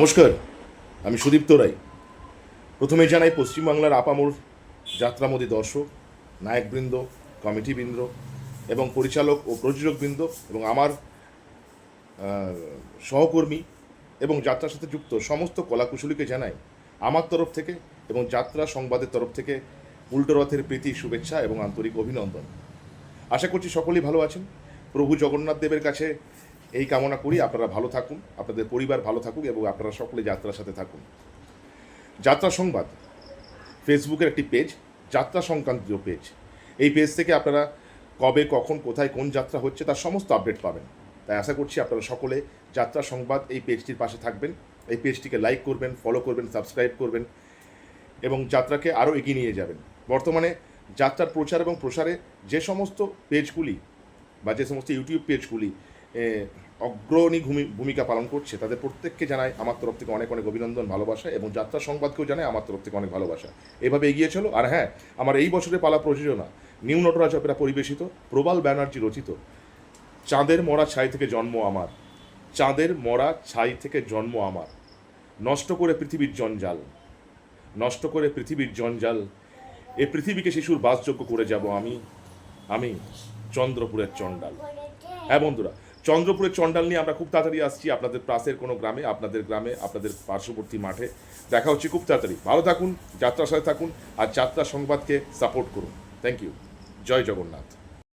নমস্কার, আমি সুদীপ্ত রায়। প্রথমে জানাই পশ্চিমবাংলার আপামোর যাত্রামোদী দর্শক, নায়কবৃন্দ, কমিটিবৃন্দ এবং পরিচালক ও প্রযোজকবৃন্দ এবং আমার সহকর্মী এবং যাত্রার সাথে যুক্ত সমস্ত কলাকুশলীকে জানাই আমার তরফ থেকে এবং যাত্রা সংবাদের তরফ থেকে উল্টো রথের প্রীতি, শুভেচ্ছা এবং আন্তরিক অভিনন্দন। আশা করছি সকলেই ভালো আছেন। প্রভু জগন্নাথ দেবের কাছে এই কামনা করি আপনারা ভালো থাকুন, আপনাদের পরিবার ভালো থাকুক এবং আপনারা সকলে যাত্রার সাথে থাকুন। যাত্রা সংবাদ ফেসবুকের একটি পেজ যাত্রা সংক্রান্ত পেজ এই পেজ থেকে আপনারা কবে, কখন, কোথায়, কোন যাত্রা হচ্ছে তার সমস্ত আপডেট পাবেন। তাই আশা করছি আপনারা সকলে যাত্রা সংবাদ এই পেজটির পাশে থাকবেন। এই পেজটিকে লাইক করবেন ফলো করবেন সাবস্ক্রাইব করবেন এবং যাত্রাকে আরও এগিয়ে নিয়ে যাবেন। বর্তমানে যাত্রার প্রচার এবং প্রসারে যে সমস্ত পেজগুলি বা যে সমস্ত ইউটিউব পেজগুলি অগ্রণী ভূমি- ভূমিকা পালন করছে। তাদের প্রত্যেককে জানাই আমার তরফ থেকে অনেক অনেক অভিনন্দন, ভালোবাসা এবং যাত্রা সংবাদকেও জানাই আমার তরফ থেকে অনেক ভালোবাসা। এভাবে এগিয়ে চলো। আর হ্যাঁ আমার এই বছরে পালা প্রযোজনা, নিউ নটরাজ অপেরা পরিবেশিত, প্রবাল ব্যানার্জি রচিত, চাঁদের মরা ছাই থেকে জন্ম আমার, চাঁদের মরা ছাই থেকে জন্ম আমার, নষ্ট করে পৃথিবীর জঞ্জাল, নষ্ট করে পৃথিবীর জঞ্জাল, এ পৃথিবীকে শিশুর বাসযোগ্য করে যাব আমি আমি চন্দ্রপুরের চণ্ডাল। হ্যাঁ বন্ধুরা চন্দ্রপুরের চণ্ডাল নিয়ে আমরা খুব তাড়াতাড়ি আসছি আপনাদের পাশের কোনো গ্রামে, আপনাদের গ্রামে, আপনাদের পার্শ্ববর্তী মাঠে। দেখা হচ্ছে খুব তাড়াতাড়ি। ভালো থাকুন, যাত্রার সাথে থাকুন, আর যাত্রা সংবাদকে সাপোর্ট করুন। থ্যাংক ইউ জয় জগন্নাথ।